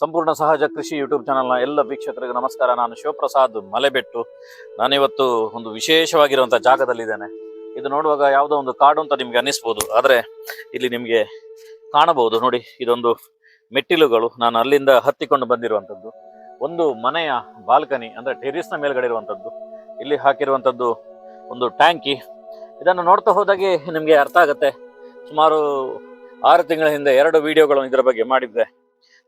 ಸಂಪೂರ್ಣ ಸಹಜ ಕೃಷಿ ಯೂಟ್ಯೂಬ್ ಚಾನಲ್ನ ಎಲ್ಲ ವೀಕ್ಷಕರಿಗೆ ನಮಸ್ಕಾರ. ನಾನು ಶಿವಪ್ರಸಾದ್ ಮಲೆಬೆಟ್ಟು. ನಾನಿವತ್ತು ಒಂದು ವಿಶೇಷವಾಗಿರುವಂಥ ಜಾಗದಲ್ಲಿದ್ದೇನೆ. ಇದು ನೋಡುವಾಗ ಯಾವುದೋ ಒಂದು ಕಾಡು ಅಂತ ನಿಮ್ಗೆ ಅನ್ನಿಸ್ಬೋದು. ಆದರೆ ಇಲ್ಲಿ ನಿಮಗೆ ಕಾಣಬಹುದು. ನೋಡಿ, ಇದೊಂದು ಮೆಟ್ಟಿಲುಗಳು. ನಾನು ಅಲ್ಲಿಂದ ಹತ್ತಿಕೊಂಡು ಬಂದಿರುವಂಥದ್ದು. ಒಂದು ಮನೆಯ ಬಾಲ್ಕನಿ, ಅಂದ್ರೆ ಟೆರಿಸ್ನ ಮೇಲ್ಗಡೆ ಇರುವಂಥದ್ದು. ಇಲ್ಲಿ ಹಾಕಿರುವಂಥದ್ದು ಒಂದು ಟ್ಯಾಂಕಿ. ಇದನ್ನು ನೋಡ್ತಾ ಹೋದಾಗೆ ನಿಮಗೆ ಅರ್ಥ ಆಗುತ್ತೆ. ಸುಮಾರು ಆರು ತಿಂಗಳ ಹಿಂದೆ ಎರಡು ವಿಡಿಯೋಗಳನ್ನು ಇದರ ಬಗ್ಗೆ ಮಾಡಿದ್ದೆ.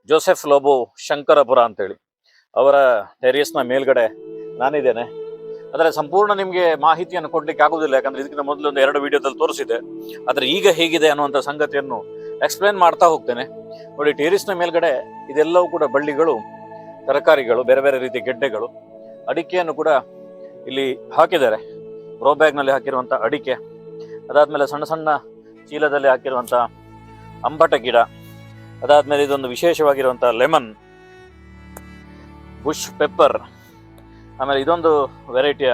ಜೋಸೆಫ್ ಲೋಬೋ ಶಂಕರಪುರ ಅಂತೇಳಿ. ಅವರ ಟೆರಿಯಸ್ನ ಮೇಲ್ಗಡೆ ನಾನಿದ್ದೇನೆ. ಆದರೆ ಸಂಪೂರ್ಣ ನಿಮಗೆ ಮಾಹಿತಿಯನ್ನು ಕೊಡಲಿಕ್ಕೆ ಆಗೋದಿಲ್ಲ, ಯಾಕಂದ್ರೆ ಇದಕ್ಕಿಂತ ಮೊದಲು ಒಂದು ಎರಡು ವಿಡಿಯೋದಲ್ಲಿ ತೋರಿಸಿದೆ ಆದರೆ ಈಗ ಹೇಗಿದೆ ಅನ್ನುವಂಥ ಸಂಗತಿಯನ್ನು ಎಕ್ಸ್ಪ್ಲೇನ್ ಮಾಡ್ತಾ ಹೋಗ್ತೇನೆ. ನೋಡಿ ಟೆರಿಸ್ನ ಮೇಲ್ಗಡೆ ಇದೆಲ್ಲವೂ ಕೂಡ ಬಳ್ಳಿಗಳು, ತರಕಾರಿಗಳು, ಬೇರೆ ಬೇರೆ ರೀತಿಯ ಗೆಡ್ಡೆಗಳು. ಅಡಿಕೆಯನ್ನು ಕೂಡ ಇಲ್ಲಿ ಹಾಕಿದ್ದಾರೆ. ರೋ ಬ್ಯಾಗ್ನಲ್ಲಿ ಹಾಕಿರುವಂಥ ಅಡಿಕೆ. ಅದಾದಮೇಲೆ ಸಣ್ಣ ಸಣ್ಣ ಚೀಲದಲ್ಲಿ ಹಾಕಿರುವಂಥ ಅಂಬಟ ಗಿಡ ಅದಾದ್ಮೇಲೆ ಇದೊಂದು ವಿಶೇಷವಾಗಿರುವಂಥ ಲೆಮನ್, ಬುಷ್ ಪೆಪ್ಪರ್, ಆಮೇಲೆ ಇದೊಂದು ವೆರೈಟಿಯ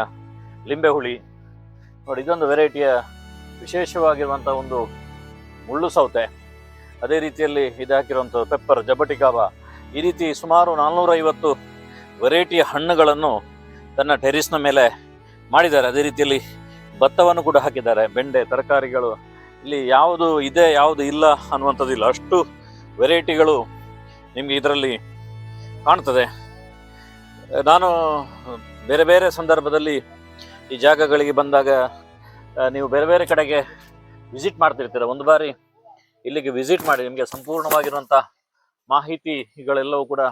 ಲಿಂಬೆ ಹುಳಿ. ನೋಡಿ, ಇದೊಂದು ವೆರೈಟಿಯ ವಿಶೇಷವಾಗಿರುವಂಥ ಒಂದು ಮುಳ್ಳು ಸೌತೆ. ಅದೇ ರೀತಿಯಲ್ಲಿ ಇದು ಹಾಕಿರುವಂಥ ಪೆಪ್ಪರ್ ಜಬಟಿಕಾಬ ಈ ರೀತಿ ಸುಮಾರು ನಾನ್ನೂರೈವತ್ತು ವೆರೈಟಿಯ ಹಣ್ಣುಗಳನ್ನು ತನ್ನ ಟೆರಿಸ್ನ ಮೇಲೆ ಮಾಡಿದ್ದಾರೆ. ಅದೇ ರೀತಿಯಲ್ಲಿ ಭತ್ತವನ್ನು ಕೂಡ ಹಾಕಿದ್ದಾರೆ. ಬೆಂಡೆ, ತರಕಾರಿಗಳು, ಇಲ್ಲಿ ಯಾವುದು ಇದೆ, ಯಾವುದು ಇಲ್ಲ ಅನ್ನುವಂಥದ್ದಿಲ್ಲ ಅಷ್ಟು ವೆರೈಟಿಗಳು ನಿಮಗೆ ಇದರಲ್ಲಿ ಕಾಣ್ತದೆ. ನಾನು ಬೇರೆ ಬೇರೆ ಸಂದರ್ಭದಲ್ಲಿ ಈ ಜಾಗಗಳಿಗೆ ಬಂದಾಗ ನೀವು ಬೇರೆ ಬೇರೆ ಕಡೆಗೆ ವಿಸಿಟ್ ಮಾಡ್ತಿರ್ತೀರ. ಒಂದು ಬಾರಿ ಇಲ್ಲಿಗೆ ವಿಸಿಟ್ ಮಾಡಿ, ನಿಮಗೆ ಸಂಪೂರ್ಣವಾಗಿರುವಂಥ ಮಾಹಿತಿಗಳೆಲ್ಲವೂ ಕೂಡ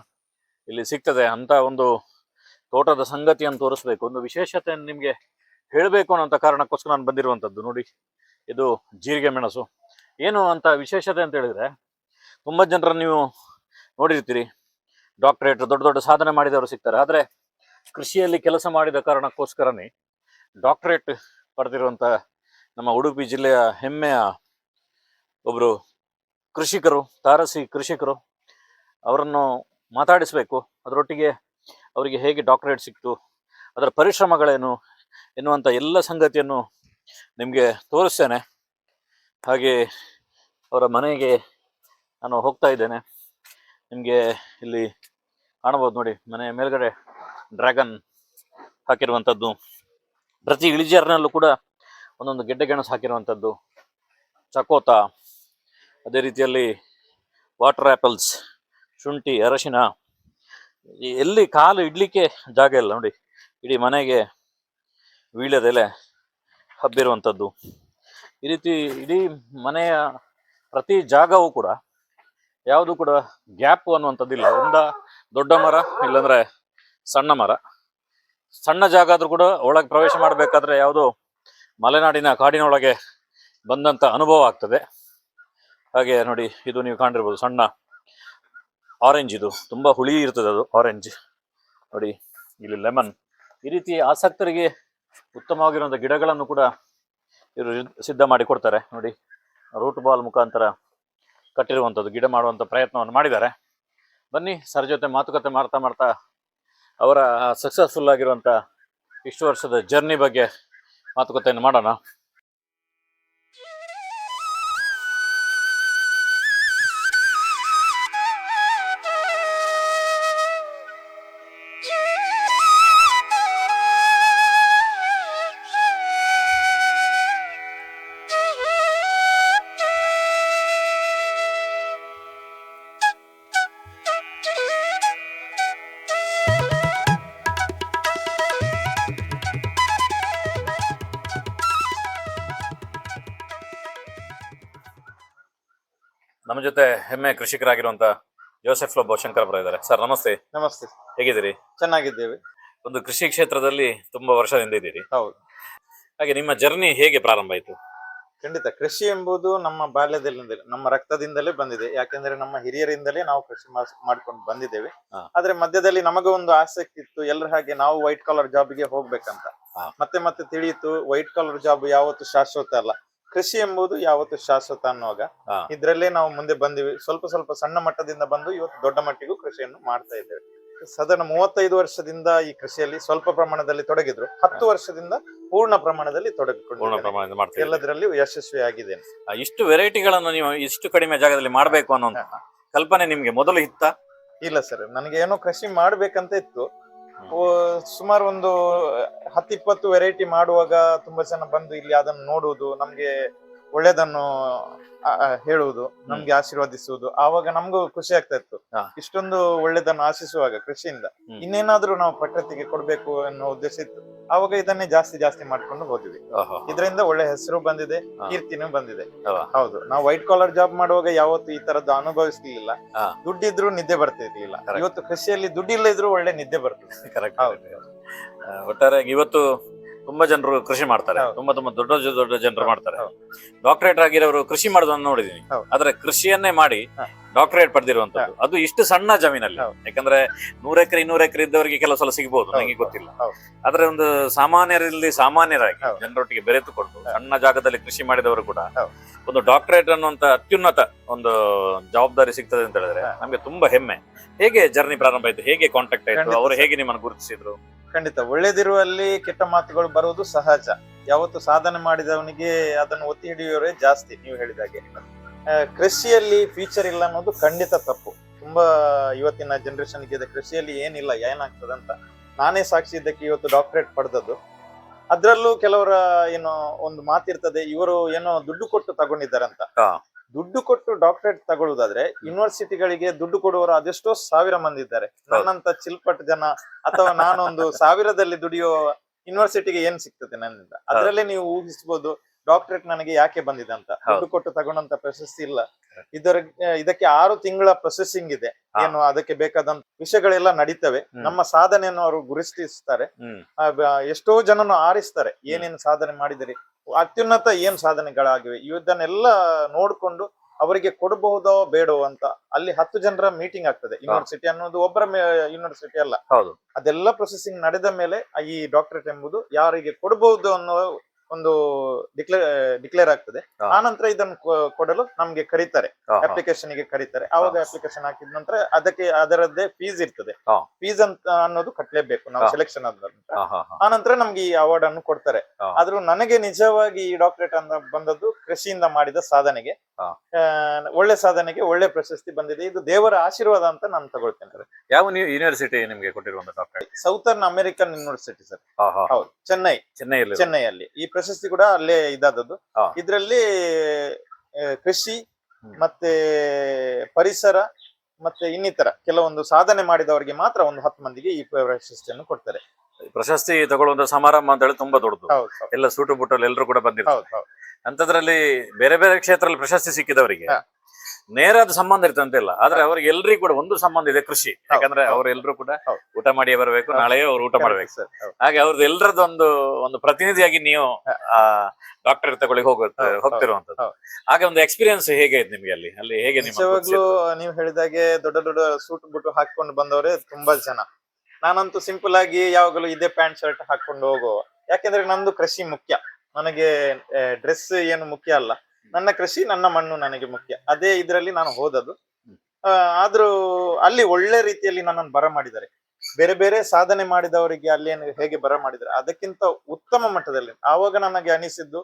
ಇಲ್ಲಿ ಸಿಗ್ತದೆ. ಅಂಥ ಒಂದು ತೋಟದ ಸಂಗತಿಯನ್ನು ತೋರಿಸ್ಬೇಕು. ಒಂದು ವಿಶೇಷತೆಯನ್ನು ನಿಮಗೆ ಹೇಳಬೇಕು ಅನ್ನೋಂಥ ಕಾರಣಕ್ಕೋಸ್ಕರ ನಾನು ಬಂದಿರುವಂಥದ್ದು ನೋಡಿ, ಇದು ಜೀರಿಗೆ ಮೆಣಸು. ಏನು ಅಂತ ವಿಶೇಷತೆ ಅಂತ ಹೇಳಿದ್ರೆ ತುಂಬ ಜನರ ನೀವು ನೋಡಿರ್ತೀರಿ. ಡಾಕ್ಟರೇಟ್ ದೊಡ್ಡ ದೊಡ್ಡ ಸಾಧನೆ ಮಾಡಿದವರು ಸಿಗ್ತಾರೆ. ಆದರೆ ಕೃಷಿಯಲ್ಲಿ ಕೆಲಸ ಮಾಡಿದ ಕಾರಣಕ್ಕೋಸ್ಕರನೇ ಡಾಕ್ಟರೇಟ್ ಪಡೆದಿರುವಂಥ ನಮ್ಮ ಉಡುಪಿ ಜಿಲ್ಲೆಯ ಹೆಮ್ಮೆಯ ಒಬ್ಬರು ಕೃಷಿಕರು, ತಾರಸಿ ಕೃಷಿಕರು, ಅವರನ್ನು ಮಾತಾಡಿಸಬೇಕು. ಅದರೊಟ್ಟಿಗೆ ಅವರಿಗೆ ಹೇಗೆ ಡಾಕ್ಟರೇಟ್ ಸಿಕ್ತು, ಅದರ ಪರಿಶ್ರಮಗಳೇನು ಎನ್ನುವಂಥ ಎಲ್ಲ ಸಂಗತಿಯನ್ನು ನಿಮಗೆ ತೋರಿಸ್ತೇನೆ. ಹಾಗೆ ಅವರ ಮನೆಗೆ ನಾನು ಹೋಗ್ತಾ ಇದ್ದೇನೆ. ನಿಮಗೆ ಇಲ್ಲಿ ಕಾಣಬಹುದು ನೋಡಿ, ಮನೆ ಮೇಲ್ಗಡೆ ಡ್ರ್ಯಾಗನ್ ಹಾಕಿರುವಂಥದ್ದು ಪ್ರತಿ ಇಳಿಜಾರಿನಲ್ಲೂ ಕೂಡ ಒಂದೊಂದು ಗೆಡ್ಡೆ ಗೆಣಸು ಹಾಕಿರುವಂಥದ್ದು ಚಕೋತ, ಅದೇ ರೀತಿಯಲ್ಲಿ ವಾಟರ್ ಆ್ಯಪಲ್ಸ್ ಶುಂಠಿ, ಅರಶಿನ ಎಲ್ಲಿ ಕಾಲು ಇಡ್ಲಿಕ್ಕೆ ಜಾಗ ಇಲ್ಲ ನೋಡಿ. ಇಡೀ ಮನೆಗೆ ವೀಳ್ಯದೆಲೆ ಹಬ್ಬಿರುವಂಥದ್ದು ಈ ರೀತಿ ಇಡೀ ಮನೆಯ ಪ್ರತಿ ಜಾಗವೂ ಕೂಡ ಯಾವುದು ಕೂಡ ಗ್ಯಾಪ್ ಅನ್ನುವಂಥದ್ದಿಲ್ಲ. ಒಂದ ದೊಡ್ಡ ಮರ, ಇಲ್ಲಂದ್ರೆ ಸಣ್ಣ ಮರ. ಸಣ್ಣ ಜಾಗ ಆದ್ರೂ ಕೂಡ ಒಳಗೆ ಪ್ರವೇಶ ಮಾಡಬೇಕಾದ್ರೆ ಯಾವುದು ಮಲೆನಾಡಿನ ಕಾಡಿನೊಳಗೆ ಬಂದಂತ ಅನುಭವ ಆಗ್ತದೆ. ಹಾಗೆ ನೋಡಿ, ಇದು ನೀವು ಕಾಣಿರ್ಬೋದು ಸಣ್ಣ ಆರೆಂಜ್ ಇದು. ತುಂಬಾ ಹುಳಿ ಇರ್ತದೆ ಅದು ಆರೆಂಜ್ ನೋಡಿ, ಇಲ್ಲಿ ಲೆಮನ್ ಈ ರೀತಿ ಆಸಕ್ತರಿಗೆ ಉತ್ತಮವಾಗಿರುವಂಥ ಗಿಡಗಳನ್ನು ಕೂಡ ಇವರು ಸಿದ್ಧ ಮಾಡಿ ಕೊಡ್ತಾರೆ. ನೋಡಿ ರೂಟ್ ಬಾಲ್ ಮುಖಾಂತರ ಕಟ್ಟಿರುವಂಥದ್ದು, ಗಿಡ ಮಾಡುವಂಥ ಪ್ರಯತ್ನವನ್ನು ಮಾಡಿದ್ದಾರೆ. ಬನ್ನಿ, ಸರ್ ಜೊತೆ ಮಾತುಕತೆ ಮಾಡ್ತಾ ಮಾಡ್ತಾ ಅವರ ಸಕ್ಸಸ್ಫುಲ್ ಆಗಿರುವಂಥ ಇಷ್ಟು ವರ್ಷದ ಜರ್ನಿ ಬಗ್ಗೆ ಮಾತುಕತೆಯನ್ನು ಮಾಡೋಣ. ಜೊತೆ ಹೆಮ್ಮೆ ಕೃಷಿಕರಾಗಿರುವಂತ ಜೋಸೆಫ್ ಶಂಕರ್ ಶಂಕರಪುರ ಇದ್ದಾರೆ. ಸರ್ ನಮಸ್ತೆ. ನಮಸ್ತೆ. ಹೇಗಿದ್ದೀರಿ? ಚೆನ್ನಾಗಿದ್ದೇವೆ. ಒಂದು ಕೃಷಿ ಕ್ಷೇತ್ರದಲ್ಲಿ ತುಂಬಾ ವರ್ಷದಿಂದ ಇದ್ದೀರಿ. ಹೌದು. ಹಾಗೆ ನಿಮ್ಮ ಜರ್ನಿ ಹೇಗೆ ಪ್ರಾರಂಭ ಆಯಿತು? ಖಂಡಿತ. ಕೃಷಿ ಎಂಬುದು ನಮ್ಮ ಬಾಲ್ಯದಿಂದಲೇ ನಮ್ಮ ರಕ್ತದಿಂದಲೇ ಬಂದಿದೆ. ಯಾಕೆಂದ್ರೆ ನಮ್ಮ ಹಿರಿಯರಿಂದಲೇ ನಾವು ಕೃಷಿ ಮಾಡ್ಕೊಂಡು ಬಂದಿದ್ದೇವೆ. ಹಾ. ಆದ್ರೆ ಮಧ್ಯದಲ್ಲಿ ನಮಗೂ ಒಂದು ಆಸಕ್ತಿ ಇತ್ತು ಎಲ್ಲರ ಹಾಗೆ ನಾವು ವೈಟ್ ಕಾಲರ್ ಜಾಬ್ಗೆ ಹೋಗ್ಬೇಕಂತ. ಹಾ. ಮತ್ತೆ ಮತ್ತೆ ತಿಳಿಯಿತು ವೈಟ್ ಕಾಲರ್ ಜಾಬ್ ಯಾವತ್ತು ಶಾಶ್ವತ ಅಲ್ಲ. ಕೃಷಿ ಎಂಬುದು ಯಾವತ್ತು ಶಾಶ್ವತ ಅನ್ನುವಾಗ. ಇದ್ರಲ್ಲೇ ನಾವು ಮುಂದೆ ಬಂದಿವಿ. ಸ್ವಲ್ಪ ಸ್ವಲ್ಪ ಸಣ್ಣ ಮಟ್ಟದಿಂದ ಬಂದು ಇವತ್ತು ದೊಡ್ಡ ಮಟ್ಟಿಗೂ ಕೃಷಿಯನ್ನು ಮಾಡ್ತಾ ಇದ್ದೇವೆ. ಸದನ ಮೂವತ್ತೈದು ವರ್ಷದಿಂದ ಈ ಕೃಷಿಯಲ್ಲಿ ಸ್ವಲ್ಪ ಪ್ರಮಾಣದಲ್ಲಿ ತೊಡಗಿದ್ರು. ಹತ್ತು ವರ್ಷದಿಂದ ಪೂರ್ಣ ಪ್ರಮಾಣದಲ್ಲಿ ತೊಡಗಿಕೊಂಡು ಎಲ್ಲದರಲ್ಲಿ ಯಶಸ್ವಿ ಆಗಿದೆ ಇಷ್ಟು ವೆರೈಟಿಗಳನ್ನು ನೀವು ಇಷ್ಟು ಕಡಿಮೆ ಜಾಗದಲ್ಲಿ ಮಾಡಬೇಕು ಅನ್ನೋ ಕಲ್ಪನೆ ನಿಮ್ಗೆ ಮೊದಲು ಇತ್ತ? ಇಲ್ಲ ಸರ್ ನನಗೆ ಏನೋ ಕೃಷಿ ಮಾಡ್ಬೇಕಂತ ಇತ್ತು. ಸುಮಾರು ಒಂದು ಹತ್ತಿಪ್ಪತ್ತು ವೆರೈಟಿ ಮಾಡುವಾಗ ತುಂಬಾ ಜನ ಬಂದು ಇಲ್ಲಿ ಅದನ್ನು ನೋಡುವುದು ನಮ್ಗೆ ಒಳ್ಳೇದನ್ನು ಹೇಳುವುದು ನಮ್ಗೆ ಆಶೀರ್ವದಿಸುವುದು. ಆವಾಗ ನಮಗೂ ಖುಷಿ ಆಗ್ತಾ ಇತ್ತು. ಇಷ್ಟೊಂದು ಒಳ್ಳೇದನ್ನು ಆಶಿಸುವಾಗ ಕೃಷಿಯಿಂದ. ಇನ್ನೇನಾದ್ರೂ ನಾವು ಪ್ರಕೃತಿಗೆ ಕೊಡ್ಬೇಕು ಅನ್ನೋ ಉದ್ದೇಶ ಇತ್ತು. ಆವಾಗ ಇದನ್ನೇ ಜಾಸ್ತಿ ಜಾಸ್ತಿ ಮಾಡ್ಕೊಂಡು ಹೋದ್ವಿ. ಇದರಿಂದ ಒಳ್ಳೆ ಹೆಸರು ಬಂದಿದೆ. ಕೀರ್ತಿನೂ ಬಂದಿದೆ ಹೌದು ನಾವು ವೈಟ್ ಕಾಲರ್ ಜಾಬ್ ಮಾಡುವಾಗ ಯಾವತ್ತು ಈ ತರದ್ದು ಅನುಭವಿಸ್ಲಿಲ್ಲ. ದುಡ್ಡಿದ್ರು ನಿದ್ದೆ ಬರ್ತಿರ್ಲಿಲ್ಲ. ಇವತ್ತು ಕೃಷಿಯಲ್ಲಿ ದುಡ್ಡಿಲ್ಲ ಇದ್ರು ಒಳ್ಳೆ ನಿದ್ದೆ ಬರ್ತದೆ. ಒಟ್ಟಾರೆಯಾಗಿ ಇವತ್ತು ತುಂಬಾ ಜನರು ಕೃಷಿ ಮಾಡ್ತಾರೆ. ತುಂಬಾ ತುಂಬಾ ದೊಡ್ಡ ದೊಡ್ಡ ಜನರು ಮಾಡ್ತಾರೆ. ಡಾಕ್ಟರೇಟ್ ಆಗಿರೋರು ಕೃಷಿ ಮಾಡೋದನ್ನ ನೋಡಿದೀನಿ. ಆದ್ರೆ ಕೃಷಿಯನ್ನೇ ಮಾಡಿ. ಡಾಕ್ಟರೇಟ್ ಪಡೆದಿರುವಂತದ್ದು ಅದು ಇಷ್ಟು ಸಣ್ಣ ಜಮೀನಲ್ಲಿ. ಯಾಕಂದ್ರೆ ನೂರ ಎಕರೆ ಇನ್ನೂರ ಎಕರೆ ಇದ್ದವರಿಗೆ ಕೆಲವು ಸಲ ಸಿಗ್ಬೋದು ನನಗೆ ನಂಗೆ ಗೊತ್ತಿಲ್ಲ. ಆದ್ರೆ ಒಂದು ಸಾಮಾನ್ಯರಲ್ಲಿ ಸಾಮಾನ್ಯರಾಗಿ. ಜನರೊಟ್ಟಿಗೆ ಬೆರೆತುಕೊಂಡು ಸಣ್ಣ ಜಾಗದಲ್ಲಿ ಕೃಷಿ ಮಾಡಿದವರು ಕೂಡ. ಒಂದು ಡಾಕ್ಟರೇಟ್ ಅನ್ನುವಂತ ಅತ್ಯುನ್ನತ ಒಂದು ಜವಾಬ್ದಾರಿ ಸಿಗ್ತದೆ ಅಂತ ಹೇಳಿದ್ರೆ. ನಮ್ಗೆ ತುಂಬಾ ಹೆಮ್ಮೆ ಹೇಗೆ ಜರ್ನಿ ಪ್ರಾರಂಭ ಆಯ್ತು ಹೇಗೆ ಕಾಂಟ್ಯಾಕ್ಟ್ ಆಯ್ತು ಅವರು ಹೇಗೆ ನಿಮ್ಮನ್ನು ಗುರುತಿಸಿದ್ರು ಖಂಡಿತ. ಒಳ್ಳೇದಿರುವಲ್ಲಿ ಕೆಟ್ಟ ಮಾತುಗಳು ಬರುವುದು ಸಹಜ. ಯಾವತ್ತು ಸಾಧನೆ ಮಾಡಿದವನಿಗೆ ಅದನ್ನು ಒತ್ತಿ ಹಿಡಿಯೋರೇ ಜಾಸ್ತಿ, ನೀವು ಹೇಳಿದಾಗೆ ಕೃಷಿಯಲ್ಲಿ ಫ್ಯೂಚರ್ ಇಲ್ಲ ಅನ್ನೋದು ಖಂಡಿತ ತಪ್ಪು. ತುಂಬಾ ಇವತ್ತಿನ ಜನರೇಷನ್ ಇದೆ. ಕೃಷಿಯಲ್ಲಿ ಏನಿಲ್ಲ, ಏನಾಗ್ತದೆ ಅಂತ. ನಾನೇ ಸಾಕ್ಷಿ ಇದ್ದಕ್ಕೆ ಇವತ್ತು ಡಾಕ್ಟರೇಟ್ ಪಡೆದದ್ದು. ಅದ್ರಲ್ಲೂ ಕೆಲವರ, ಏನೋ, ಒಂದು ಮಾತಿರ್ತದೆ, ಇವರು ಏನೋ ದುಡ್ಡು ಕೊಟ್ಟು ತಗೊಂಡಿದ್ದಾರೆ ಹಾ. ದುಡ್ಡು ಕೊಟ್ಟು ಡಾಕ್ಟರೇಟ್ ತಗೊಳ್ಳೋದಾದ್ರೆ ಯೂನಿವರ್ಸಿಟಿಗಳಿಗೆ ದುಡ್ಡು ಕೊಡುವವರು ಅದೆಷ್ಟೋ ಸಾವಿರ ಮಂದಿ ಇದ್ದಾರೆ. ನನ್ನಂತ ಚಿಲ್ಪಟ್ ಜನ ಅಥವಾ ನಾನೊಂದು ಸಾವಿರದಲ್ಲಿ ದುಡಿಯೋ ಯೂನಿವರ್ಸಿಟಿಗೆ ಏನ್ ಸಿಗ್ತದೆ ನನ್ನಿಂದ? ಅದರಲ್ಲೇ ನೀವು ಊಹಿಸಬಹುದು ಡಾಕ್ಟರೇಟ್ ನನಗೆ ಯಾಕೆ ಬಂದಿದೆ ಅಂತ? ದುಡ್ಡು ಕೊಟ್ಟು ತಗೊಂಡಂತ ಪ್ರಶಸ್ತಿ ಇಲ್ಲ. ಇದರ ಇದಕ್ಕೆ ಆರು ತಿಂಗಳ ಪ್ರೊಸೆಸಿಂಗ್ ಇದೆ. ಏನು ಅದಕ್ಕೆ ಬೇಕಾದಂತ ವಿಷಯಗಳೆಲ್ಲ ನಡೀತವೆ. ನಮ್ಮ ಸಾಧನೆಯನ್ನು ಅವರು ಗುರುತಿಸ್ತಾರೆ. ಎಷ್ಟೋ ಜನನು ಆರಿಸ್ತಾರೆ. ಏನೇನು ಸಾಧನೆ ಮಾಡಿದಿರಿ? ಅತ್ಯುನ್ನತ ಏನ್ ಸಾಧನೆಗಳಾಗಿವೆ? ಇದನ್ನೆಲ್ಲ ನೋಡ್ಕೊಂಡು ಅವರಿಗೆ ಕೊಡಬಹುದೋ ಬೇಡೋ ಅಂತ ಅಲ್ಲಿ ಹತ್ತು ಜನರ ಮೀಟಿಂಗ್ ಆಗ್ತದೆ. ಯೂನಿವರ್ಸಿಟಿ ಅನ್ನೋದು ಒಬ್ಬರ ಯೂನಿವರ್ಸಿಟಿ ಅಲ್ಲ. ಹೌದು. ಅದೆಲ್ಲ ಪ್ರೊಸೆಸಿಂಗ್ ನಡೆದ ಮೇಲೆ ಈ ಡಾಕ್ಟರೇಟ್ ಎಂಬುದು ಯಾರಿಗೆ ಕೊಡಬಹುದು ಅನ್ನೋ ಒಂದು ಡಿಕ್ಲೇರ್ ಡಿಕ್ಲೇರ್ ಆಗ್ತದೆ. ಆ ನಂತರ ಇದನ್ನು ಕೊಡಲು ನಮ್ಗೆ ಕರೀತಾರೆ. ಅಪ್ಲಿಕೇಶನ್ಗೆ ಕರೀತಾರೆ. ಆವಾಗ ಅಪ್ಲಿಕೇಶನ್ ಹಾಕಿದ ನಂತರ ಅದಕ್ಕೆ ಅದರದ್ದೇ ಫೀಸ್ ಇರ್ತದೆ. ಫೀಸ್ ಅಂತ ಅನ್ನೋದು ಕಟ್ಟಲೇಬೇಕು ನಾವು ಸೆಲೆಕ್ಷನ್ ಆದ. ಆ ನಂತರ ನಮ್ಗೆ ಈ ಅವಾರ್ಡ್ ಅನ್ನು ಕೊಡ್ತಾರೆ. ಆದ್ರೂ ನನಗೆ ನಿಜವಾಗಿ ಈ ಡಾಕ್ಟರೇಟ್ ಅಂತ ಬಂದದ್ದು ಕೃಷಿಯಿಂದ ಮಾಡಿದ ಸಾಧನೆಗೆ. ಒಳ್ಳೆ ಸಾಧನೆಗೆ ಒಳ್ಳೆ ಪ್ರಶಸ್ತಿ ಬಂದಿದೆ. ಇದು ದೇವರ ಆಶೀರ್ವಾದ ಅಂತ ನಾನು ತಗೊಳ್ತೇನೆ ಯಾವ ಯೂನಿವರ್ಸಿಟಿ ನಿಮ್ಗೆ ಕೊಟ್ಟಿರುವಂತ doctorate southern American university sir. ಹೌದು ಚೆನ್ನೈ. ಚೆನ್ನೈಯಲ್ಲಿ ಚೆನ್ನೈಯಲ್ಲಿ. ಈ ಪ್ರಶಸ್ತಿ ಕೂಡ ಅಲ್ಲೇ ಇದಾದದ್ದು. ಇದರಲ್ಲಿ ಕೃಷಿ ಮತ್ತೆ ಪರಿಸರ ಮತ್ತೆ ಇನ್ನಿತರ ಕೆಲವೊಂದು ಸಾಧನೆ ಮಾಡಿದವರಿಗೆ ಮಾತ್ರ ಒಂದು ಹತ್ತು ಮಂದಿಗೆ ಈ ಪ್ರಶಸ್ತಿಯನ್ನು ಕೊಡ್ತಾರೆ. ಪ್ರಶಸ್ತಿ ತಗೊಳ್ಳುವಂತ ಸಮಾರಂಭ ಅಂತ ಹೇಳಿ ತುಂಬಾ ದೊಡ್ಡದು. ಎಲ್ಲ ಸೂಟು ಬುಟ್ಟಲ್ಲಿ ಎಲ್ಲರೂ ಕೂಡ ಬಂದಿರ್ತಾರೆ. ಅಂತದ್ರಲ್ಲಿ ಬೇರೆ ಬೇರೆ ಕ್ಷೇತ್ರದಲ್ಲಿ ಪ್ರಶಸ್ತಿ ಸಿಕ್ಕಿದವರಿಗೆ. ನೇರಾದ ಸಂಬಂಧ ಇಲ್ಲ. ಆದ್ರೆ ಅವ್ರಿಗೆ ಎಲ್ರಿಗೂ ಕೂಡ ಒಂದು ಸಂಬಂಧ ಇದೆ ಕೃಷಿ. ಯಾಕಂದ್ರೆ. ಅವರೆಲ್ಲರೂ ಕೂಡ ಊಟ ಮಾಡಿ ಬರಬೇಕು. ನಾಳೆ ಅವ್ರು ಊಟ ಮಾಡ್ಬೇಕು. ಸರ್. ಹಾಗೆ ಅವ್ರದ್ದು ಎಲ್ಲರದ್ದು ಒಂದು ಒಂದು ಪ್ರತಿನಿಧಿಯಾಗಿ ನೀವು ಆ ಡಾಕ್ಟರ್ ತಗೊಳ್ಳಿ ಹೋಗುತ್ತೆ ಹೌದು, ಹೋಗ್ತಿರುವಂತದ್ದು ಹಾಗೆ ಒಂದು ಎಕ್ಸ್ಪೀರಿಯನ್ಸ್ ಹೇಗೆ ಇದೆ ನಿಮ್ಗೆ ಅಲ್ಲಿ? ಅಲ್ಲಿ ಹೇಗೆ ನಿಜವಾಗ್ಲೂ ನೀವು ಹೇಳಿದಾಗೆ ದೊಡ್ಡ ದೊಡ್ಡ ಸೂಟ್ ಬುಟ್ಟು ಹಾಕೊಂಡು ಬಂದವರೇ ತುಂಬಾ ಜನ. ನಾನಂತೂ ಸಿಂಪಲ್ ಆಗಿ ಯಾವಾಗಲೂ ಇದೇ ಪ್ಯಾಂಟ್ ಶರ್ಟ್ ಹಾಕೊಂಡು ಹೋಗುವ. ಯಾಕೆಂದ್ರೆ ನಂದು ಕೃಷಿ ಮುಖ್ಯ. ನನಗೆ ಡ್ರೆಸ್ ಏನು ಮುಖ್ಯ ಅಲ್ಲ. ನನ್ನ ಕೃಷಿ ನನ್ನ ಮಣ್ಣು ನನಗೆ ಮುಖ್ಯ. ಅದೇ ಇದರಲ್ಲಿ ನಾನು ಹೋದದ್ದು. ಆದ್ರೂ ಅಲ್ಲಿ ಒಳ್ಳೆ ರೀತಿಯಲ್ಲಿ ನನ್ನನ್ನು ಬರ ಮಾಡಿದ್ದಾರೆ. ಬೇರೆ ಬೇರೆ ಸಾಧನೆ ಮಾಡಿದವರಿಗೆ ಅಲ್ಲಿ ಹೇಗೆ ಬರ ಮಾಡಿದ್ದಾರೆ ಅದಕ್ಕಿಂತ ಉತ್ತಮ ಮಟ್ಟದಲ್ಲಿ. ಆವಾಗ ನನಗೆ ಅನಿಸಿದ್ದು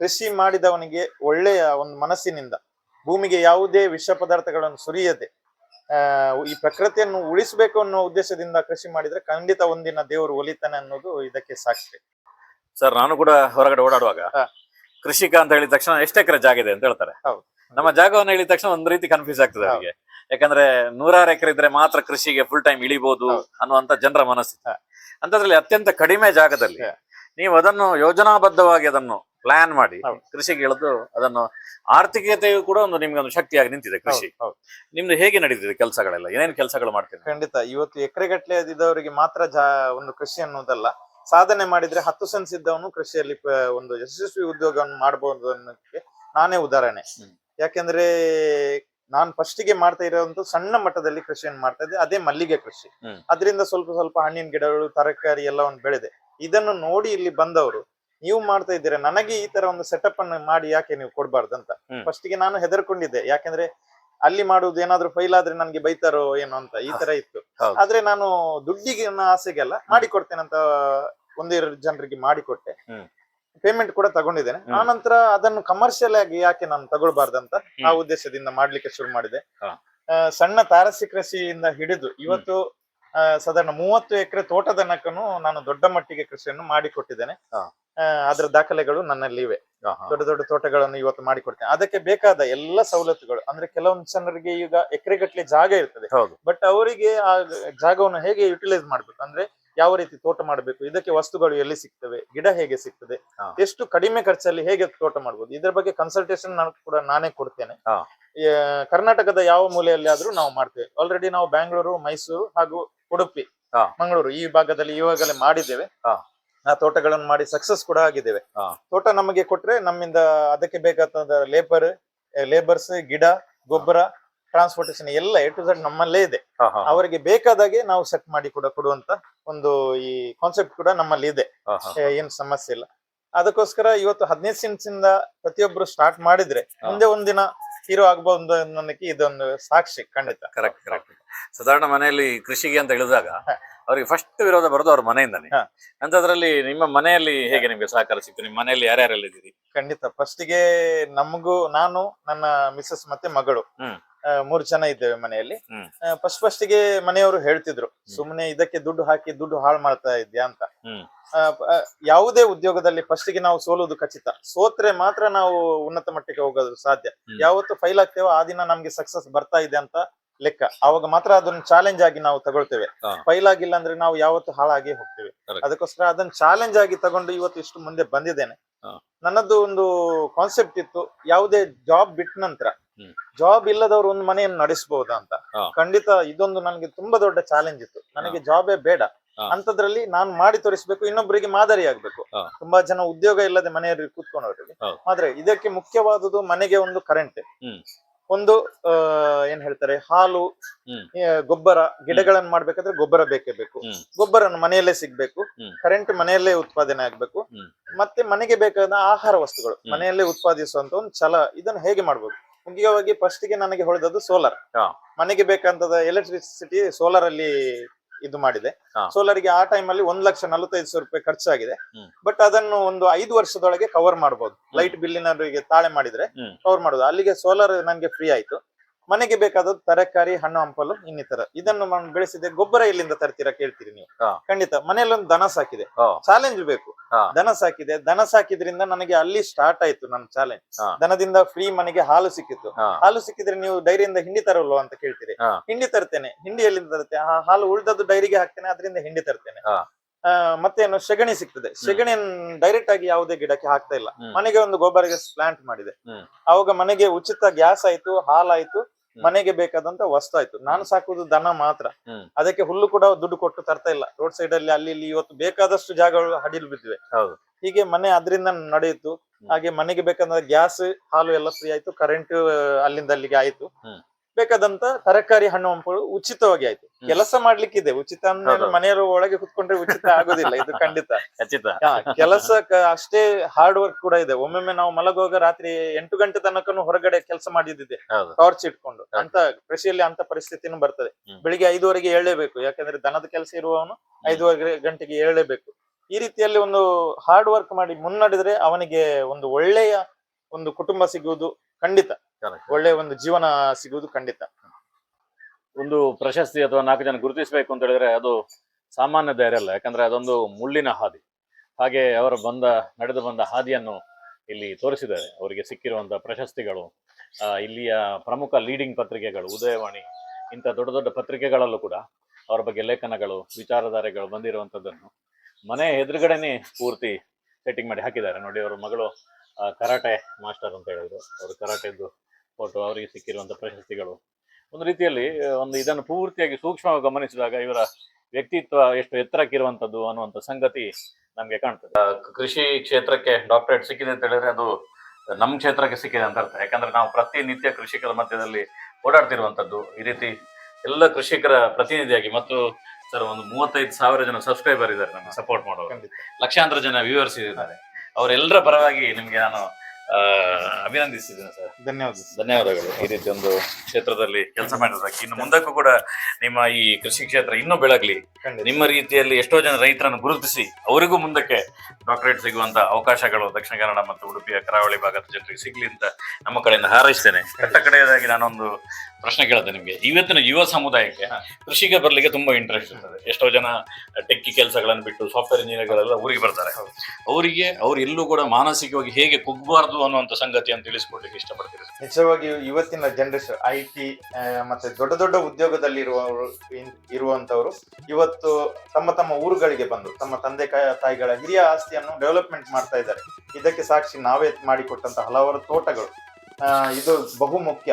ಕೃಷಿ ಮಾಡಿದವನಿಗೆ ಒಳ್ಳೆಯ ಒಂದು ಮನಸ್ಸಿನಿಂದ ಭೂಮಿಗೆ ಯಾವುದೇ ವಿಷ ಪದಾರ್ಥಗಳನ್ನು ಸುರಿಯದೆ ಈ ಪ್ರಕೃತಿಯನ್ನು ಉಳಿಸಬೇಕು ಅನ್ನೋ ಉದ್ದೇಶದಿಂದ ಕೃಷಿ ಮಾಡಿದ್ರೆ ಖಂಡಿತ ಒಂದಿನ ದೇವರು ಒಲಿತಾನೆ ಅನ್ನೋದು ಇದಕ್ಕೆ ಸಾಕ್ಷಿ. ಸರ್ ನಾನು ಕೂಡ ಹೊರಗಡೆ ಓಡಾಡುವಾಗ. ಕೃಷಿಕ ಅಂತ ಹೇಳಿದ ತಕ್ಷಣ ಎಷ್ಟು ಎಕರೆ ಜಾಗ ಇದೆ ಅಂತ ಹೇಳ್ತಾರೆ. ಹೌದು. ನಮ್ಮ ಜಾಗವನ್ನು ಹೇಳಿದ ತಕ್ಷಣ ಒಂದ್ ರೀತಿ ಕನ್ಫ್ಯೂಸ್ ಆಗ್ತದೆ. ಅವರಿಗೆ. ಯಾಕಂದ್ರೆ ನೂರಾರು ಎಕರೆ ಇದ್ರೆ ಮಾತ್ರ ಕೃಷಿಗೆ ಫುಲ್ ಟೈಮ್ ಇಳಿಬಹುದು ಅನ್ನುವಂತ ಜನರ ಮನಸ್ಸಿದೆ ಅಂತದ್ರಲ್ಲಿ ಅತ್ಯಂತ ಕಡಿಮೆ ಜಾಗದಲ್ಲಿ. ನೀವು ಅದನ್ನು ಯೋಜನಾಬದ್ಧವಾಗಿ ಅದನ್ನು ಪ್ಲಾನ್ ಮಾಡಿ ಕೃಷಿಗೆ ಇಳಿದು ಅದನ್ನು ಆರ್ಥಿಕತೆಯು ಕೂಡ ಒಂದು ನಿಮ್ಗೆ ಒಂದು ಶಕ್ತಿಯಾಗಿ ನಿಂತಿದೆ ಕೃಷಿ. ನಿಮ್ದು ಹೇಗೆ ನಡೀತಿದೆ ಕೆಲಸಗಳೆಲ್ಲ? ಏನೇನು ಕೆಲಸಗಳು ಮಾಡ್ತೀವಿ ಖಂಡಿತ. ಇವತ್ತು ಎಕರೆಗಟ್ಟಲೆ ಇದ್ದವರಿಗೆ ಮಾತ್ರ ಜಾ ಒಂದು ಕೃಷಿ ಅನ್ನೋದಲ್ಲ. ಸಾಧನೆ ಮಾಡಿದ್ರೆ ಹತ್ತು ಸೆನ್ಸ್ ಇದ್ದವನು ಕೃಷಿಯಲ್ಲಿ ಒಂದು ಯಶಸ್ವಿ ಉದ್ಯೋಗವನ್ನು ಮಾಡಬಹುದು ಅನ್ನೋದಕ್ಕೆ ನಾನೇ ಉದಾಹರಣೆ. ಯಾಕೆಂದ್ರೆ ನಾನ್ ಫಸ್ಟಿಗೆ ಮಾಡ್ತಾ ಇರೋದು ಸಣ್ಣ ಮಟ್ಟದಲ್ಲಿ ಕೃಷಿಯನ್ನು ಮಾಡ್ತಾ ಇದ್ದೆ ಅದೇ ಮಲ್ಲಿಗೆ ಕೃಷಿ. ಅದರಿಂದ ಸ್ವಲ್ಪ ಸ್ವಲ್ಪ ಹಣ್ಣಿನ ಗಿಡಗಳು ತರಕಾರಿ ಎಲ್ಲವನ್ನು ಬೆಳೆದೆ. ಇದನ್ನು ನೋಡಿ ಇಲ್ಲಿ ಬಂದವರು ನೀವು ಮಾಡ್ತಾ ಇದ್ದೀರಾ? ನನಗೆ ಈ ತರ ಒಂದು ಸೆಟಪ್ ಅನ್ನು ಮಾಡಿ ಯಾಕೆ ನೀವು ಕೊಡ್ಬಾರ್ದು? ಅಂತ. ಫಸ್ಟ್ಗೆ ನಾನು ಹೆದರ್ಕೊಂಡಿದ್ದೆ. ಯಾಕೆಂದ್ರೆ ಅಲ್ಲಿ ಮಾಡುವುದು ಏನಾದ್ರೂ ಫೈಲ್ ಆದ್ರೆ ನನ್ಗೆ ಬೈತಾರೋ ಏನೋ ಅಂತ ಈ ತರ ಇತ್ತು. ಆದ್ರೆ ನಾನು ದುಡ್ಡಿಗೆ ನನ್ನ ಮಾಡಿ ಕೊಡ್ತೇನೆ ಅಂತ ಒಂದೆರಡು ಜನರಿಗೆ ಮಾಡಿಕೊಟ್ಟೆ. ಪೇಮೆಂಟ್ ಕೂಡ ತಗೊಂಡಿದ್ದೇನೆ. ಆ ನಂತರ ಅದನ್ನು ಕಮರ್ಷಿಯಲ್ ಆಗಿ ಯಾಕೆ ನಾನು ತಗೊಳ್ಬಾರ್ದಂತ ಆ ಉದ್ದೇಶದಿಂದ ಮಾಡ್ಲಿಕ್ಕೆ ಶುರು ಮಾಡಿದೆ. ಸಣ್ಣ ತಾರಸಿ ಕೃಷಿಯಿಂದ ಹಿಡಿದು ಇವತ್ತು ಸಾಧಾರಣ ಮೂವತ್ತು ಎಕರೆ ತೋಟದನಕನು ನಾನು ದೊಡ್ಡ ಮಟ್ಟಿಗೆ ಕೃಷಿಯನ್ನು ಮಾಡಿಕೊಟ್ಟಿದ್ದೇನೆ. ಅದರ ದಾಖಲೆಗಳು ನನ್ನಲ್ಲಿ ಇವೆ. ದೊಡ್ಡ ದೊಡ್ಡ ತೋಟಗಳನ್ನು ಇವತ್ತು ಮಾಡಿಕೊಡ್ತೇನೆ. ಅದಕ್ಕೆ ಬೇಕಾದ ಎಲ್ಲ ಸವಲತ್ತುಗಳು ಅಂದ್ರೆ ಕೆಲವೊಂದು ಜನರಿಗೆ ಈಗ ಎಕರೆಗಟ್ಟಲೆ ಜಾಗ ಇರ್ತದೆ. ಬಟ್ ಅವರಿಗೆ ಆ ಜಾಗವನ್ನು ಹೇಗೆ ಯುಟಿಲೈಸ್ ಮಾಡ್ಬೇಕು? ಅಂದ್ರೆ ಯಾವ ರೀತಿ ತೋಟ ಮಾಡಬೇಕು ಇದಕ್ಕೆ ವಸ್ತುಗಳು ಎಲ್ಲಿ ಸಿಗ್ತವೆ ಗಿಡ ಹೇಗೆ ಸಿಗ್ತದೆ ಎಷ್ಟು ಕಡಿಮೆ ಖರ್ಚಲ್ಲಿ ಹೇಗೆ ತೋಟ ಮಾಡಬಹುದು ಇದರ ಬಗ್ಗೆ ಕನ್ಸಲ್ಟೇಷನ್ ನಾನು ಕೂಡ ನಾನೇ ಕೊಡ್ತೇನೆ. ಕರ್ನಾಟಕದ ಯಾವ ಮೂಲೆಯಲ್ಲಿ ಆದ್ರೂ ನಾವು ಮಾಡ್ತೇವೆ. ಆಲ್ರೆಡಿ ನಾವು ಬ್ಯಾಂಗ್ಳೂರು ಮೈಸೂರು ಹಾಗೂ ಉಡುಪಿ ಮಂಗಳೂರು ಈ ಭಾಗದಲ್ಲಿ ಈವಾಗಲೇ ಮಾಡಿದ್ದೇವೆ. ಆ ತೋಟಗಳನ್ನು ಮಾಡಿ ಸಕ್ಸಸ್ ಕೂಡ ಆಗಿದ್ದೇವೆ. ತೋಟ ನಮಗೆ ಕೊಟ್ರೆ ನಮ್ಮಿಂದ ಅದಕ್ಕೆ ಬೇಕಾದ ಲೇಬರ್ ಲೇಬರ್ಸ್ ಗಿಡ ಗೊಬ್ಬರ ಟ್ರಾನ್ಸ್ಪೋರ್ಟೇಷನ್ ಎಲ್ಲ ಎ ಟು ಝಡ್ ನಮ್ಮಲ್ಲೇ ಇದೆ. ಅವರಿಗೆ ಬೇಕಾದಾಗೆ ನಾವು ಸೆಟ್ ಮಾಡಿ ಕೂಡ ಕೊಡುವಂತ ಒಂದು ಈ ಕಾನ್ಸೆಪ್ಟ್ ಕೂಡ ನಮ್ಮಲ್ಲಿ ಇದೆ. ಏನ್ ಸಮಸ್ಯೆ ಇಲ್ಲ. ಅದಕ್ಕೋಸ್ಕರ ಇವತ್ತು ಹದಿನೈದು ಸೆಂಟ್ಸ್ ಇಂದ ಪ್ರತಿಯೊಬ್ರು ಸ್ಟಾರ್ಟ್ ಮಾಡಿದ್ರೆ ಮುಂದೆ ಒಂದಿನ ಹೀರೋ ಆಗ್ಬಹುದು ಅನ್ನೋದಕ್ಕೆ ಇದೊಂದು ಸಾಕ್ಷಿ ಖಂಡಿತ. ಕರೆಕ್ಟ್ ಕರೆಕ್ಟ್ ಸಾಧಾರಣ ಮನೆಯಲ್ಲಿ ಕೃಷಿಗೆ ಅಂತ ಹೇಳಿದಾಗ ಅವ್ರಿಗೆ ಫಸ್ಟ್ ವಿರೋಧ ಬರೋದು ಅವ್ರ ಮನೆಯಿಂದಾನೆ. ಅಂತದ್ರಲ್ಲಿ ನಿಮ್ಮ ಮನೆಯಲ್ಲಿ ಹೇಗೆ ನಿಮ್ಗೆ ಸಹಕಾರ ಸಿಕ್ತು? ನಿಮ್ಮ ಮನೆಯಲ್ಲಿ ಯಾರ್ಯಾರೆಲ್ಲ ಇದ್ದೀರಿ ಖಂಡಿತ ಫಸ್ಟ್ಗೆ ನಮಗೂ ನಾನು ನನ್ನ ಮಿಸಸ್ ಮತ್ತೆ ಮಗಳು. ಮೂರು ಜನ ಇದ್ದೇವೆ ಮನೆಯಲ್ಲಿ. ಫಸ್ಟ್ ಫಸ್ಟ್ಗೆ ಮನೆಯವರು ಹೇಳ್ತಿದ್ರು ಸುಮ್ಮನೆ ಇದಕ್ಕೆ ದುಡ್ಡು ಹಾಕಿ ದುಡ್ಡು ಹಾಳು ಮಾಡ್ತಾ ಇದ್ಯಾ ಅಂತ. ಯಾವುದೇ ಉದ್ಯೋಗದಲ್ಲಿ ಫಸ್ಟಿಗೆ ನಾವು ಸೋಲುವುದು ಖಚಿತ. ಸೋತ್ರೆ ಮಾತ್ರ ನಾವು ಉನ್ನತ ಮಟ್ಟಕ್ಕೆ ಹೋಗೋದು ಸಾಧ್ಯ. ಯಾವತ್ತು ಫೈಲ್ ಆಗ್ತೇವೋ ಆ ದಿನ ನಮ್ಗೆ ಸಕ್ಸಸ್ ಬರ್ತಾ ಇದೆ ಅಂತ ಲೆಕ್ಕ. ಅವಾಗ ಮಾತ್ರ ಅದನ್ನ ಚಾಲೆಂಜ್ ಆಗಿ ನಾವು ತಗೊಳ್ತೇವೆ. ಫೈಲ್ ಆಗಿಲ್ಲ ಅಂದ್ರೆ ನಾವು ಯಾವತ್ತು ಹಾಳಾಗಿ ಹೋಗ್ತೇವೆ. ಅದಕ್ಕೋಸ್ಕರ ಅದನ್ನ ಚಾಲೆಂಜ್ ಆಗಿ ತಗೊಂಡು ಇವತ್ತು ಇಷ್ಟು ಮುಂದೆ ಬಂದಿದ್ದೇನೆ. ನನ್ನದು ಒಂದು ಕಾನ್ಸೆಪ್ಟ್ ಇತ್ತು ಯಾವುದೇ ಜಾಬ್ ಬಿಟ್ಟ ನಂತರ. ಜಾಬ್ ಇಲ್ಲದವ್ರು ಒಂದು ಮನೆಯನ್ನು ನಡೆಸಬಹುದಾ ಅಂತ. ಖಂಡಿತ ಇದೊಂದು ನನಗೆ ತುಂಬಾ ದೊಡ್ಡ ಚಾಲೆಂಜ್ ಇತ್ತು. ನನಗೆ ಜಾಬೇ ಬೇಡ. ಅಂತದ್ರಲ್ಲಿ ನಾನು ಮಾಡಿ ತೋರಿಸ್ಬೇಕು ಇನ್ನೊಬ್ಬರಿಗೆ ಮಾದರಿ ಆಗ್ಬೇಕು. ತುಂಬಾ ಜನ ಉದ್ಯೋಗ ಇಲ್ಲದೆ ಮನೆಯಲ್ಲಿ ಕೂತ್ಕೊಂಡವರಿಗೆ. ಆದ್ರೆ ಇದಕ್ಕೆ ಮುಖ್ಯವಾದುದು ಮನೆಗೆ ಒಂದು ಕರೆಂಟ್ ಒಂದು ಏನ್ ಹೇಳ್ತಾರೆ ಹಾಲು ಗೊಬ್ಬರ ಗಿಡಗಳನ್ನು ಮಾಡ್ಬೇಕಾದ್ರೆ ಗೊಬ್ಬರ ಬೇಕೇ ಬೇಕು. ಗೊಬ್ಬರ ಮನೆಯಲ್ಲೇ ಸಿಗ್ಬೇಕು. ಕರೆಂಟ್ ಮನೆಯಲ್ಲೇ ಉತ್ಪಾದನೆ ಆಗ್ಬೇಕು. ಮತ್ತೆ ಮನೆಗೆ ಬೇಕಾದ ಆಹಾರ ವಸ್ತುಗಳು ಮನೆಯಲ್ಲೇ ಉತ್ಪಾದಿಸುವಂತ ಒಂದು ಛಲ ಇದನ್ನ ಹೇಗೆ ಮಾಡ್ಬೋದು? ಮುಖ್ಯವಾಗಿ ಫಸ್ಟ್ಗೆ ನನಗೆ ಹೊಡೆದದ್ದು ಸೋಲಾರ್. ಮನೆಗೆ ಬೇಕಂತದ ಎಲೆಕ್ಟ್ರಿಸಿಟಿ ಸೋಲಾರ್ ಅಲ್ಲಿ ಇದು ಮಾಡಿದೆ. ಸೋಲಾರ್ಗೆ ಆ ಟೈಮ್ ಅಲ್ಲಿ ಒಂದ್ ಲಕ್ಷ ನಲವತ್ತೈದು ಸಾವಿರ ರೂಪಾಯಿ ಖರ್ಚಾಗಿದೆ. ಬಟ್ ಅದನ್ನು ಒಂದು ಐದು ವರ್ಷದೊಳಗೆ ಕವರ್ ಮಾಡಬಹುದು ಲೈಟ್ ಬಿಲ್ಲಿನವರಿಗೆ ತಾಳೆ ಮಾಡಿದ್ರೆ ಕವರ್ ಮಾಡುದು. ಅಲ್ಲಿಗೆ ಸೋಲಾರ್ ನನಗೆ ಫ್ರೀ ಆಯ್ತು. ಮನೆಗೆ ಬೇಕಾದ ತರಕಾರಿ ಹಣ್ಣು ಹಂಪಲು ಇನ್ನಿತರ. ಇದನ್ನು ನಾನು ಬೆಳೆಸಿದೆ ಗೊಬ್ಬರ ಎಲ್ಲಿಂದ ತರ್ತೀರಾ ಕೇಳ್ತೀರಿ ನೀವು. ಖಂಡಿತ. ಮನೆಯಲ್ಲಿ ಒಂದು ದನ ಸಾಕಿದೆ. ಚಾಲೆಂಜ್ ಬೇಕು. ದನ ಸಾಕಿದೆ. ದನ ಸಾಕಿದ್ರಿಂದ ನನಗೆ ಅಲ್ಲಿ ಸ್ಟಾರ್ಟ್ ಆಯ್ತು ನನ್ನ ಚಾಲೆಂಜ್. ದನದಿಂದ ಫ್ರೀ ಮನೆಗೆ ಹಾಲು ಸಿಕ್ಕಿತ್ತು. ಹಾಲು ಸಿಕ್ಕಿದ್ರೆ ನೀವು ಡೈರಿಯಿಂದ ಹಿಂಡಿ ತರಲ್ವ ಅಂತ ಕೇಳ್ತೀರಿ. ಹಿಂಡಿ ತರ್ತೇನೆ. ಹಿಂಡಿ ಎಲ್ಲಿಂದ ತರುತ್ತೆ? ಆ ಹಾಲು ಉಳ್ದದ್ದು ಡೈರಿಗೆ ಹಾಕ್ತೇನೆ ಅದರಿಂದ ಹಿಂಡಿ ತರ್ತೇನೆ. ಮತ್ತೇನು? ಸೆಗಣಿ ಸಿಗ್ತದೆ ಸೆಗಣಿ ಡೈರೆಕ್ಟ್ ಆಗಿ ಯಾವುದೇ ಗಿಡಕ್ಕೆ ಹಾಕ್ತಾ ಇಲ್ಲ. ಮನೆಗೆ ಒಂದು ಗೊಬ್ಬರ ಪ್ಲಾಂಟ್ ಮಾಡಿದೆ. ಅವಾಗ ಮನೆಗೆ ಉಚಿತ ಗ್ಯಾಸ್ ಆಯ್ತು ಹಾಲಾಯ್ತು. ಮನೆಗೆ ಬೇಕಾದಂತ ವಸ್ತು ಆಯ್ತು ನಾನು ಸಾಕುದು ದನ ಮಾತ್ರ. ಅದಕ್ಕೆ ಹುಲ್ಲು ಕೂಡ ದುಡ್ಡು ಕೊಟ್ಟು ತರ್ತಾ ಇಲ್ಲ. ರೋಡ್ ಸೈಡ್ ಅಲ್ಲಿ ಅಲ್ಲಿ ಇಲ್ಲಿ ಇವತ್ತು ಬೇಕಾದಷ್ಟು ಜಾಗಗಳು ಹಡಿಲು ಬಿದ್ದಿವೆ. ಹೌದು. ಹೀಗೆ ಮನೆ ಅದರಿಂದ ನಡೆಯಿತು. ಹಾಗೆ ಮನೆಗೆ ಬೇಕಂದ್ರೆ ಗ್ಯಾಸ್ ಹಾಲು ಎಲ್ಲ ಫ್ರೀ ಆಯ್ತು. ಕರೆಂಟ್ ಅಲ್ಲಿಂದ ಅಲ್ಲಿಗೆ ಆಯ್ತು. ಬೇಕಾದಂತ ತರಕಾರಿ ಹಣ್ಣು ಹಂಪಲು ಉಚಿತವಾಗಿ ಆಯ್ತು. ಕೆಲಸ ಕೆಲಸ ಇದೆ ಉಚಿತ ಅಂದ್ರೆ. ಮನೆಯವರು ಒಳಗೆ ಕುತ್ಕೊಂಡ್ರೆ ಉಚಿತ ಆಗೋದಿಲ್ಲ ಇದು ಖಂಡಿತ. ಖಚಿತ. ಕೆಲಸ ಅಷ್ಟೇ ಹಾರ್ಡ್ ವರ್ಕ್ ಕೂಡ ಇದೆ. ಒಮ್ಮೊಮ್ಮೆ ನಾವು ಮಲಗುವಾಗ ರಾತ್ರಿ ಎಂಟು ಗಂಟೆ ತನಕನು ಹೊರಗಡೆ ಕೆಲಸ ಮಾಡಿದ್ದಿದೆ. ಟಾರ್ಚ್ ಇಟ್ಕೊಂಡು. ಅಂತ ಕೃಷಿಯಲ್ಲಿ ಅಂತ ಪರಿಸ್ಥಿತಿನೂ ಬರ್ತದೆ. ಬೆಳಿಗ್ಗೆ ಐದುವರೆಗೆ ಏಳಲೇಬೇಕು. ಯಾಕಂದ್ರೆ ದನದ ಕೆಲಸ ಇರುವವನು ಐದುವರೆ ಗಂಟೆಗೆ ಏಳಲೇಬೇಕು. ಈ ರೀತಿಯಲ್ಲಿ ಒಂದು ಹಾರ್ಡ್ ವರ್ಕ್ ಮಾಡಿ ಮುನ್ನಡೆದ್ರೆ ಅವನಿಗೆ ಒಂದು ಒಳ್ಳೆಯ ಒಂದು ಕುಟುಂಬ ಸಿಗುವುದು ಖಂಡಿತ. ಒಳ್ಳೆಯ ಒಂದು ಜೀವನ ಸಿಗುವುದು ಖಂಡಿತ. ಒಂದು ಪ್ರಶಸ್ತಿ ಅಥವಾ ನಾಲ್ಕು ಜನ ಗುರುತಿಸಬೇಕು ಅಂತ ಹೇಳಿದ್ರೆ ಅದು ಸಾಮಾನ್ಯ ಧೈರ್ಯ ಅಲ್ಲ. ಯಾಕಂದ್ರೆ ಅದೊಂದು ಮುಳ್ಳಿನ ಹಾದಿ. ಹಾಗೆ ಅವರು ಬಂದ ನಡೆದು ಬಂದ ಹಾದಿಯನ್ನು ಇಲ್ಲಿ ತೋರಿಸಿದ್ದಾರೆ. ಅವರಿಗೆ ಸಿಕ್ಕಿರುವಂತಹ ಪ್ರಶಸ್ತಿಗಳು ಆ, ಇಲ್ಲಿಯ ಪ್ರಮುಖ ಲೀಡಿಂಗ್ ಪತ್ರಿಕೆಗಳು ಉದಯವಾಣಿ ಇಂಥ ದೊಡ್ಡ ದೊಡ್ಡ ಪತ್ರಿಕೆಗಳಲ್ಲೂ ಕೂಡ ಅವರ ಬಗ್ಗೆ ಲೇಖನಗಳು ವಿಚಾರಧಾರೆಗಳು ಬಂದಿರುವಂಥದ್ದನ್ನು ಮನೆ ಎದುರುಗಡೆನೆ ಪೂರ್ತಿ ಸೆಟ್ಟಿಂಗ್ ಮಾಡಿ ಹಾಕಿದ್ದಾರೆ. ನೋಡಿ ಅವರ ಮಗಳು ಕರಾಟೆ ಮಾಸ್ಟರ್ ಅಂತ ಹೇಳಿದ್ರು. ಅವರು ಕರಾಟೆದ್ದು ಫೋಟೋ ಅವರಿಗೆ ಸಿಕ್ಕಿರುವಂಥ ಪ್ರಶಸ್ತಿಗಳು. ಒಂದು ರೀತಿಯಲ್ಲಿ ಒಂದು ಇದನ್ನು ಪೂರ್ತಿಯಾಗಿ ಸೂಕ್ಷ್ಮವಾಗಿ ಗಮನಿಸಿದಾಗ ಇವರ ವ್ಯಕ್ತಿತ್ವ ಎಷ್ಟು ಎತ್ತರಕ್ಕಿರುವಂತದ್ದು ಅನ್ನುವಂಥ ಸಂಗತಿ ನಮ್ಗೆ ಕಾಣ್ತದೆ. ಕೃಷಿ ಕ್ಷೇತ್ರಕ್ಕೆ ಡಾಕ್ಟರೇಟ್ ಸಿಕ್ಕಿದೆ ಅಂತ ಹೇಳಿದ್ರೆ ಅದು ನಮ್ಮ ಕ್ಷೇತ್ರಕ್ಕೆ ಸಿಕ್ಕಿದೆ ಅಂತ ಅರ್ಥ. ಯಾಕಂದ್ರೆ ನಾವು ಪ್ರತಿನಿತ್ಯ ಕೃಷಿಕರ ಮಧ್ಯದಲ್ಲಿ ಓಡಾಡ್ತಿರುವಂತದ್ದು ಈ ರೀತಿ ಎಲ್ಲ ಕೃಷಿಕರ ಪ್ರತಿನಿಧಿಯಾಗಿ. ಮತ್ತು ಸರ್ ಒಂದು ಮೂವತ್ತೈದು ಸಾವಿರ ಜನ ಸಬ್ಸ್ಕ್ರೈಬರ್ ಇದ್ದಾರೆ ನಮ್ಮ ಸಪೋರ್ಟ್ ಮಾಡೋರು. ಲಕ್ಷಾಂತರ ಜನ ವ್ಯೂವರ್ಸ್ ಇದ್ದಾರೆ. ಅವರೆಲ್ಲರ ಪರವಾಗಿ ನಿಮ್ಗೆ ನಾನು ಆ, ಅಭಿನಂದಿಸಿದ್ದೇನೆ ಸರ್. ಧನ್ಯವಾದ. ಧನ್ಯವಾದಗಳು. ಈ ರೀತಿ ಒಂದು ಕ್ಷೇತ್ರದಲ್ಲಿ ಕೆಲಸ ಮಾಡಿರೋದಕ್ಕೆ ಇನ್ನು ಮುಂದಕ್ಕೂ ಕೂಡ ನಿಮ್ಮ ಈ ಕೃಷಿ ಕ್ಷೇತ್ರ ಇನ್ನೂ ಬೆಳಗ್ಲಿ. ಖಂಡಿತ. ನಿಮ್ಮ ರೀತಿಯಲ್ಲಿ ಎಷ್ಟೋ ಜನ ರೈತರನ್ನು ಗುರುತಿಸಿ ಅವರಿಗೂ ಮುಂದಕ್ಕೆ ಡಾಕ್ಟರೇಟ್ ಸಿಗುವಂತ ಅವಕಾಶಗಳು ದಕ್ಷಿಣ ಕನ್ನಡ ಮತ್ತು ಉಡುಪಿಯ ಕರಾವಳಿ ಭಾಗದ ಜನರಿಗೆ ಸಿಗ್ಲಿ ಅಂತ ನಮ್ಮ ಕಡೆಯಿಂದ ಹಾರೈಸ್ತೇನೆ. ಕಟ್ಟ ಕಡೆಯದಾಗಿ ನಾನೊಂದು ಪ್ರಶ್ನೆ ಕೇಳಿದೆ ನಿಮಗೆ. ಇವತ್ತಿನ ಯುವ ಸಮುದಾಯಕ್ಕೆ. ಕೃಷಿಗೆ ಬರ್ಲಿಕ್ಕೆ ತುಂಬಾ ಇಂಟ್ರೆಸ್ಟ್ ಇರ್ತದೆ. ಎಷ್ಟೋ ಜನ ಟೆಕ್ಕಿ ಕೆಲಸಗಳನ್ನು ಬಿಟ್ಟು ಸಾಫ್ಟ್ವೇರ್ ಇಂಜಿನಿಯರ್ಗಳೆಲ್ಲ ಊರಿಗೆ ಬರ್ತಾರೆ. ಅವರಿಗೆ ಅವ್ರು ಎಲ್ಲೂ ಕೂಡ ಮಾನಸಿಕವಾಗಿ ಹೇಗೆ ಕುಗ್ಬಾರ್ದು ಅನ್ನುವಂಥ ಸಂಗತಿಯನ್ನು ತಿಳಿಸ್ಕೊಡ್ಲಿಕ್ಕೆ ಇಷ್ಟಪಡ್ತೀರಿ ನಿಜವಾಗಿ ಇವತ್ತಿನ ಜನರೇಷನ್ ಐ ಟಿ ಮತ್ತೆ ದೊಡ್ಡ ದೊಡ್ಡ ಉದ್ಯೋಗದಲ್ಲಿ ಇರುವವರು ಇರುವಂತವರು ಇವತ್ತು ತಮ್ಮ ತಮ್ಮ ಊರುಗಳಿಗೆ ಬಂದು, ತಮ್ಮ ತಂದೆ ತಾಯಿಗಳ ಹಿರಿಯ ಆಸ್ತಿಯನ್ನು ಡೆವಲಪ್ಮೆಂಟ್ ಮಾಡ್ತಾ ಇದ್ದಾರೆ. ಇದಕ್ಕೆ ಸಾಕ್ಷಿ ನಾವೇ ಮಾಡಿಕೊಟ್ಟಂತ ಹಲವಾರು ತೋಟಗಳು. ಇದು ಬಹು ಮುಖ್ಯ.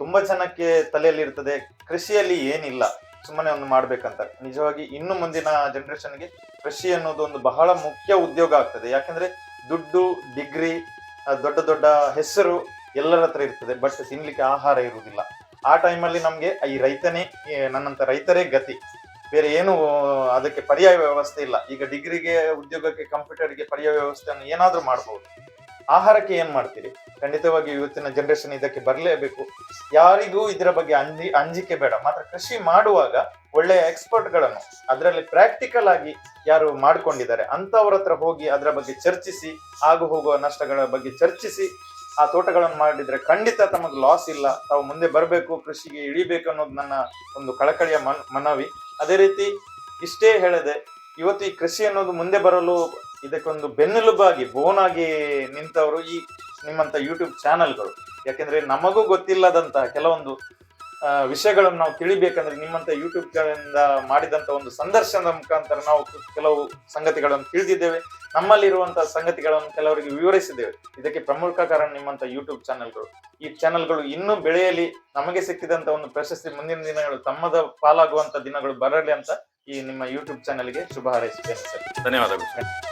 ತುಂಬಾ ಜನಕ್ಕೆ ತಲೆಯಲ್ಲಿ ಇರ್ತದೆ ಕೃಷಿಯಲ್ಲಿ ಏನಿಲ್ಲ, ಸುಮ್ಮನೆ ಒಂದು ಮಾಡ್ಬೇಕಂತ. ನಿಜವಾಗಿ ಇನ್ನು ಮುಂದಿನ ಜನರೇಷನ್ಗೆ ಕೃಷಿ ಅನ್ನೋದು ಒಂದು ಬಹಳ ಮುಖ್ಯ ಉದ್ಯೋಗ ಆಗ್ತದೆ. ಯಾಕಂದ್ರೆ ದುಡ್ಡು, ಡಿಗ್ರಿ ದೊಡ್ಡ ದೊಡ್ಡ ಹೆಸರು ಎಲ್ಲರ ಹತ್ರ ಇರ್ತದೆ ಬಟ್ ತಿನ್ಲಿಕ್ಕೆ ಆಹಾರ ಇರುವುದಿಲ್ಲ. ಆ ಟೈಮಲ್ಲಿ ನಮ್ಗೆ ಈ ರೈತನೇ ನನ್ನಂತ ರೈತರೇ ಗತಿ. ಬೇರೆ ಏನು ಅದಕ್ಕೆ ಪರ್ಯಾಯ ವ್ಯವಸ್ಥೆ ಇಲ್ಲ. ಈಗ ಡಿಗ್ರಿಗೆ ಉದ್ಯೋಗಕ್ಕೆ ಕಂಪ್ಯೂಟರ್ಗೆ ಪರ್ಯಾಯ ವ್ಯವಸ್ಥೆಯನ್ನು ಏನಾದ್ರೂ ಮಾಡಬಹುದು ಆಹಾರಕ್ಕೆ ಏನ್ ಮಾಡ್ತೀರಿ? ಖಂಡಿತವಾಗಿ ಇವತ್ತಿನ ಜನರೇಷನ್ ಇದಕ್ಕೆ ಬರಲೇಬೇಕು. ಯಾರಿಗೂ ಇದರ ಬಗ್ಗೆ ಅಂಜಿ, ಅಂಜಿಕೆ ಬೇಡ. ಮಾತ್ರ ಕೃಷಿ ಮಾಡುವಾಗ ಒಳ್ಳೆಯ ಎಕ್ಸ್ಪರ್ಟ್ಗಳನ್ನು, ಅದರಲ್ಲಿ ಪ್ರಾಕ್ಟಿಕಲ್ ಆಗಿ ಯಾರು ಮಾಡ್ಕೊಂಡಿದ್ದಾರೆ, ಅಂಥವ್ರ ಹತ್ರ ಹೋಗಿ ಅದರ ಬಗ್ಗೆ ಚರ್ಚಿಸಿ, ಆಗು ಹೋಗುವ ನಷ್ಟಗಳ ಬಗ್ಗೆ ಚರ್ಚಿಸಿ, ಆ ತೋಟಗಳನ್ನು ಮಾಡಿದ್ರೆ ಖಂಡಿತ ತಮಗೆ ಲಾಸ್ ಇಲ್ಲ. ತಾವು ಮುಂದೆ ಬರಬೇಕು, ಕೃಷಿಗೆ ಇಳಿಬೇಕು ಅನ್ನೋದು ನನ್ನ ಒಂದು ಕಳಕಳಿಯ ಮನ್, ಮನವಿ. ಅದೇ ರೀತಿ ಇಷ್ಟೇ ಹೇಳದೆ, ಇವತ್ತು ಈ ಕೃಷಿ ಅನ್ನೋದು ಮುಂದೆ ಬರಲು ಇದಕ್ಕೊಂದು ಬೆನ್ನೆಲುಬಾಗಿ, ಬೋನಾಗಿ ನಿಂತವರು ಈ ನಿಮ್ಮಂತ ಯೂಟ್ಯೂಬ್ ಚಾನೆಲ್ಗಳು. ಯಾಕೆಂದ್ರೆ ನಮಗೂ ಗೊತ್ತಿಲ್ಲದಂತಹ ಕೆಲವೊಂದು ವಿಷಯಗಳನ್ನು ನಾವು ತಿಳಿಬೇಕಂದ್ರೆ ನಿಮ್ಮಂತ ಯೂಟ್ಯೂಬ್ ಮಾಡಿದಂಥ ಮಾಡಿದಂತ ಒಂದು ಸಂದರ್ಶನದ ಮುಖಾಂತರ ನಾವು ಕೆಲವು ಸಂಗತಿಗಳನ್ನು ತಿಳಿದಿದ್ದೇವೆ. ನಮ್ಮಲ್ಲಿರುವಂತಹ ಸಂಗತಿಗಳನ್ನು ಕೆಲವರಿಗೆ ವಿವರಿಸಿದ್ದೇವೆ. ಇದಕ್ಕೆ ಪ್ರಮುಖ ಕಾರಣ ನಿಮ್ಮಂತ ಯೂಟ್ಯೂಬ್ ಚಾನೆಲ್ಗಳು. ಈ ಚಾನೆಲ್ಗಳು ಇನ್ನೂ ಬೆಳೆಯಲಿ, ನಮಗೆ ಸಿಕ್ಕಿದಂತ ಒಂದು ಪ್ರಶಸ್ತಿ ಮುಂದಿನ ದಿನಗಳು ತಮ್ಮದ ಪಾಲಾಗುವಂತ ದಿನಗಳು ಬರಲಿ ಅಂತ ಈ ನಿಮ್ಮ ಯೂಟ್ಯೂಬ್ ಚಾನೆಲ್ಗೆ ಶುಭ ಹಾರೈಸುತ್ತೇನೆ ಸರ್. ಧನ್ಯವಾದಗಳು.